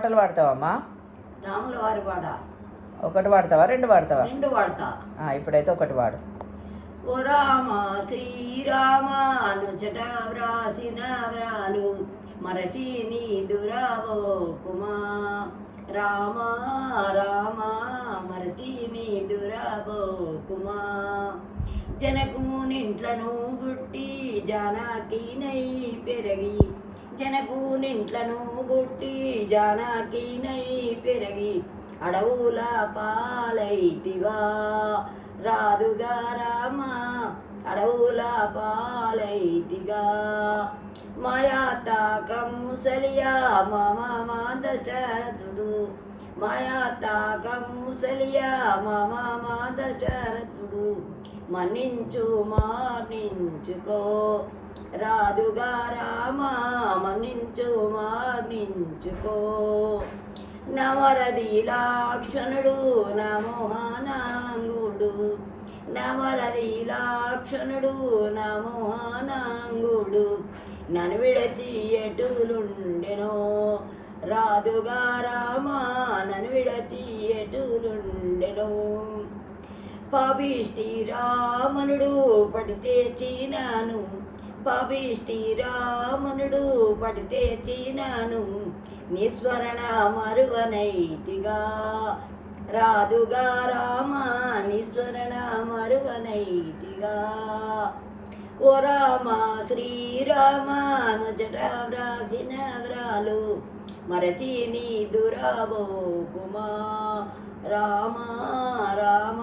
పాటలు పాడతావమ్మా? రాముల వారి పాట. ఒకటి పాడతావా? రెండు పాడతావా? రెండు పాడతా. ఆ, ఇప్పుడైతే ఒకటి పాడు. ఓ రామ శ్రీరామ నుచట వ్రాసిన వ్రాలు మరచి నీ దురావో కుమా. రామ రామ మరచి నీ దురావో కుమా. జనకు నింట్లను బుట్టి జానకీనై పెరగి జనకు నింట్లను బుట్టి జానకీనై పెరగి అడవుల పాలైతివా. రాదుగా రామ అడవుల పాలైతిగా మాయాత కంసలియా మమ మా దశరథుడు మాయాత కంసలియా మమ మా దశరథుడు మన్నించు మన్నించుకో. రాదుగా రామ మన్నించు మన్నించుకో. నవరదీలాక్షణుడు నమోహనాంగుడు నవరదీలాక్షణుడు నమోహనాంగుడు నన్ను విడచి ఎటులుండెనో రాదుగా రామా నన్ను విడచి ఎటులుండెనో పవిష్టి రామనుడు పడితే చీనాను పాపిష్టి శ్రీరామనుడు పడితే చీనాను నిస్వరణ మరువనైతిగా. రాదుగా రామ నిస్వరణ మరువనైతిగా. ఓ రామ శ్రీరామ నుచట వ్రాసిన వ్రాలు మరచి నీ దురావో కుమా. రామ రామ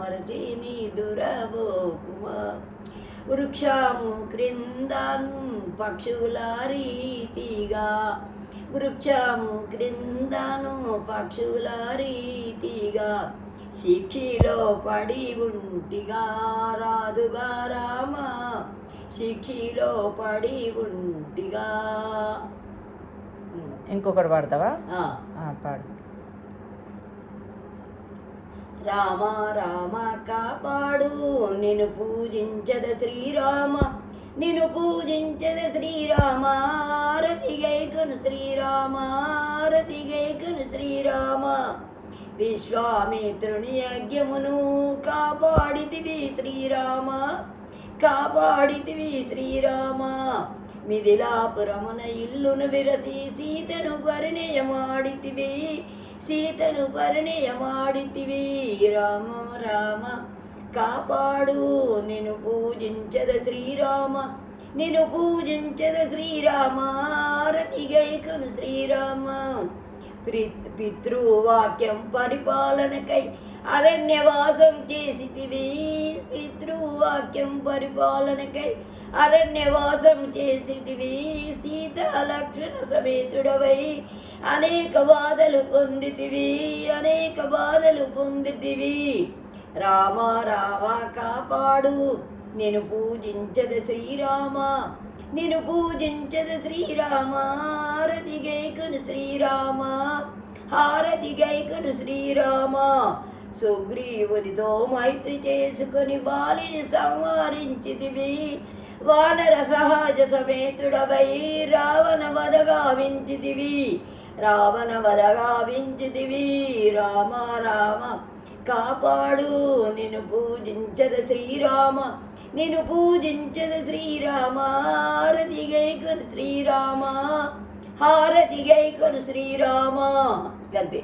మరచి నీ దురవో కుమా. వృక్షము క్రిందను పక్షుల రీతిగా వృక్షము క్రిందను పక్షుల రీతిగా శిక్షిలో పడి ఉంటిగా రాదుగా రామ. శిక్షిలో పడి ఉంటిగా. ఇంకొకటి పాడతావా? పాడు. రామ రామ కాపాడు. నిన్ను పూజించద శ్రీరామ నిన్ను పూజించద శ్రీరామ. రతిగైకను శ్రీరామ రతిగైకను శ్రీరామ. విశ్వామిత్రుని యజ్ఞమును కాపాడితివి శ్రీరామ కాపాడితివి శ్రీరామ. మిథిలాపురమున ఇల్లును విరసి సీతను పరిణయమాడితివి. సీతను పరిణయమాడితివి. రామ రామ కాపాడు. నిన్ను పూజించద శ్రీరామ. నిన్ను పూజించద శ్రీరామ. రతిగైకను శ్రీరామ. ప్రి- పితృవాక్యం పరిపాలనకై అరణ్యవాసం చేసితివి. పితృవాక్యం పరిపాలనకై అరణ్యవాసం చేసితివి. సీతాలక్షణ సమేతుడవై అనేక బాధలు పొందితివి. అనేక బాధలు పొందితివి. రామ రామ కాపాడు. నేను పూజించదు శ్రీరామ. నేను పూజించదు శ్రీరామ. హారతి గైకను శ్రీరామ. హారతి గైకను శ్రీరామ. సుగ్రీవునితో మైత్రి చేసుకుని బాలిని సంహరించితివి. వానర సహజ సమేతుడవై రావణ వదగావించితివి రావణ వదగా వించితివి రామ రామ కాపాడు. నిన్ను పూజించద శ్రీరామ. నిన్ను పూజించద శ్రీరామ. హారతి శ్రీరామ. హారతి శ్రీరామ. గంతే